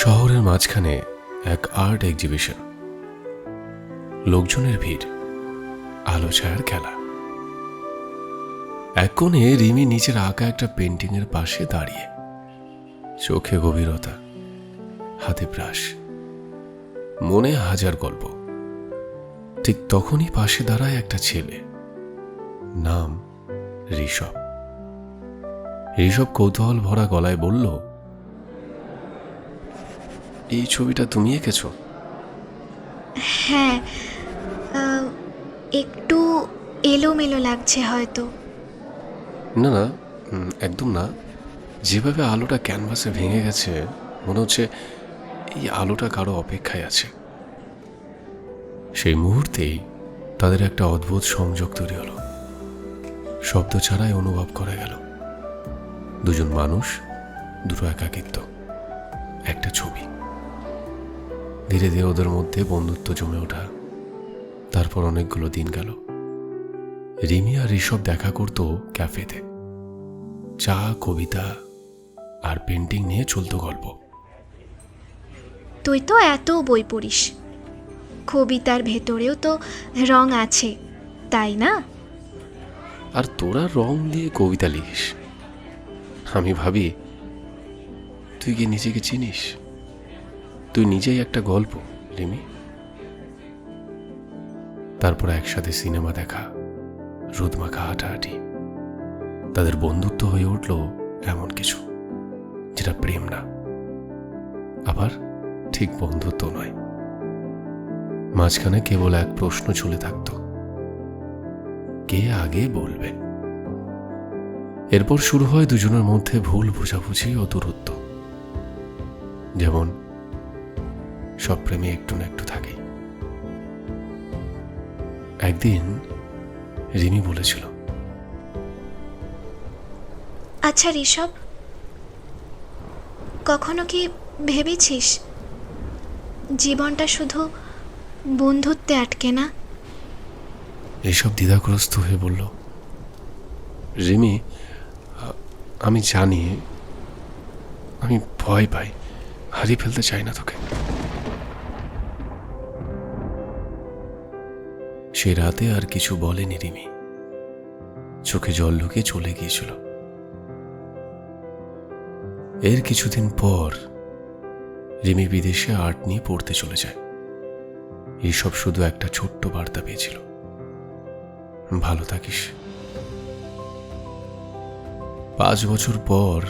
শহরের মাঝখানে এক আর্ট এক্সিবিশন। লোকজনের ভিড়, আলো ছায়ার খেলা। এক কোণে রিমি নিচের আঁকা একটা পেন্টিং এর পাশে দাঁড়িয়ে। চোখে গভীরতা, হাতে ব্রাশ, মনে হাজার গল্প। ঠিক তখনই পাশে দাঁড়ায় একটা ছেলে, নাম ঋষভ। ঋষভ কৌতূহল ভরা গলায় বলল এই ছবিটা তুমি এঁকেছো? হ্যাঁ একটু এলোমেলো লাগছে হয়তো। না না একদম না। যেভাবে আলোটা ক্যানভাসে ভেঙে গেছে মনে হচ্ছে এই আলোটা কারও অপেক্ষায় আছে। সেই মুহূর্তেই তাদের একটা অদ্ভুত সংযোগ তৈরি হলো। শব্দ ছাড়াই অনুভব করা গেল। দুজন মানুষ দুটো একাকিত্ব একটা ছবি। ধীরে ধীরে ওদের মধ্যে বন্ধুত্ব জমে ওঠা। তারপর অনেকগুলো দিন গেল। রিমি আর ঋষভ দেখা করতো ক্যাফেতে। চা কবিতা আর পেন্টিং নিয়ে চলতো গল্প। তুই তো এত বই পড়িস। কবিতার ভেতরেও তো রং আছে তাই না? আর তোরা রং দিয়ে কবিতা লিখিস। আমি ভাবি তুই কি নিজেকে চিনিস? তুই নিজেই একটা গল্প, রিমি। তারপর একসাথে সিনেমা দেখা রোদ মাখা হাঁটাহাঁটি। তাদের বন্ধুত্ব হয়ে উঠল এমন কিছু, যেটা প্রেম না। আবার ঠিক বন্ধুত্ব নয়। মাঝখানে কেবল এক প্রশ্ন চলে থাকতো, কে আগে বলবে? এরপর শুরু হয় দুজনের মধ্যে ভুল বোঝাবুঝি ও দূরত্ব। যেমন সব প্রেমে একটু না একটু থাকে। একদিন রিমি বলেছিল আচ্ছা ঋষভ কখনো কি ভেবেছিস জীবনটা শুধু বন্ধুত্বে আটকে না? এসব দ্বিধাগ্রস্ত হয়ে বলল রিমি আমি জানি আমি ভয় পাই হারিয়ে ফেলতে চাই না তোকে। সে রাতে আর কিছু বলেনি রিমি। চোখে জল ঢুকে চলে গিয়েছিল। এর কিছুদিন পর রিমি বিদেশে আর্ট নিয়ে পড়তে চলে যায়। এইসব শুধু একটা ছোট্ট বার্তা পেয়েছিল। ভালো থাকিস। পাঁচ বছর পর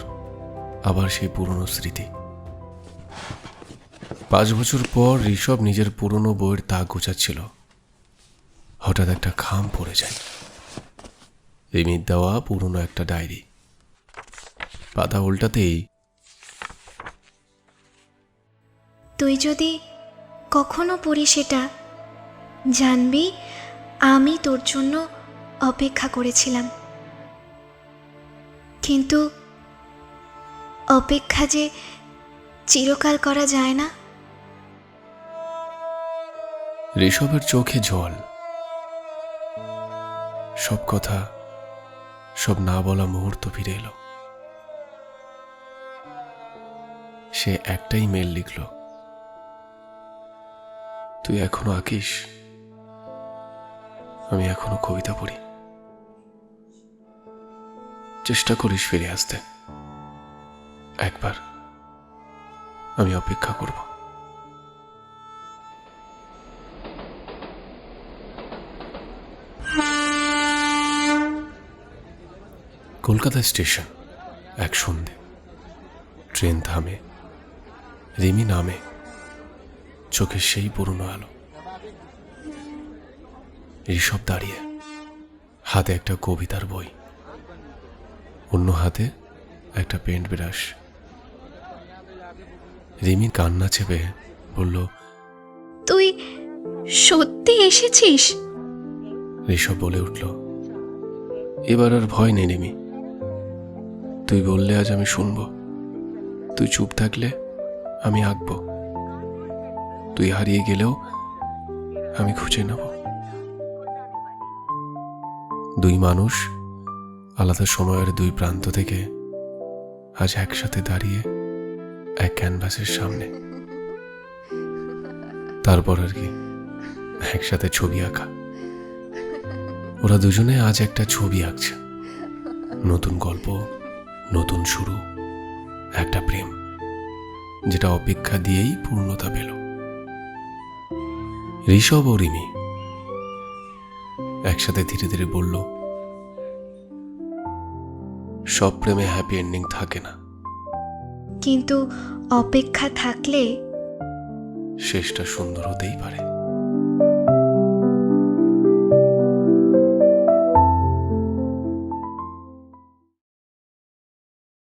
আবার সেই পুরনো স্মৃতি। পাঁচ বছর পর ঋষভ নিজের পুরনো বইয়ের তাক গোছাচ্ছিল। হঠাৎ একটা খাম পড়ে যায়। রিমির দেওয়া পুরনো একটা ডায়েরি। পাতা উল্টাতেই তুই যদি কখনো পড়ি সেটা জানবি আমি তোর জন্য অপেক্ষা করেছিলাম। কিন্তু অপেক্ষা যে চিরকাল করা যায় না। ঋষভের চোখে জল। সব কথা, সব না বলা মুহূর্ত ফিরে এলো। সে একটাই মেল লিখল, তুই এখনও আঁকিস? আমি এখনও কবিতা পড়ি। চেষ্টা করিস ফিরে আসতে। একবার আমি অপেক্ষা করব। কলকাতা স্টেশন এক সন্ধে। ট্রেন থামে রিমি নামে চোখে সেই পুরনো আলো। ঋষভ দাঁড়িয়ে হাতে একটা কবিতার বই অন্য হাতে একটা পেন্ট ব্রাশ। রিমি কান্না চেপে বলল তুই সত্যি এসেছিস? ঋষভ বলে উঠল এবার আর ভয় নেই রিমি। তুই বললে আজ আমি শুনব। তুই চুপ থাকলে আমি আঁকব তুই হারিয়ে গেলেও আমি খুঁজে নেব। দুই মানুষ আলাদা সময়ের দুই প্রান্ত থেকে আজ একসাথে দাঁড়িয়ে এক ক্যানভাসের সামনে। তারপর আর কি, একসাথে ছবি আঁকা। ওরা দুজনে আজ একটা ছবি আঁকছে। নতুন গল্প নতুন শুরু একটা প্রেম যেটা অপেক্ষা দিয়েই পূর্ণতা পেল। ঋষভ ও রিমি একসাথে ধীরে ধীরে বলল সব প্রেমে হ্যাপি এন্ডিং থাকে না। কিন্তু অপেক্ষা থাকলে? শেষটা সুন্দর হতেই পারে।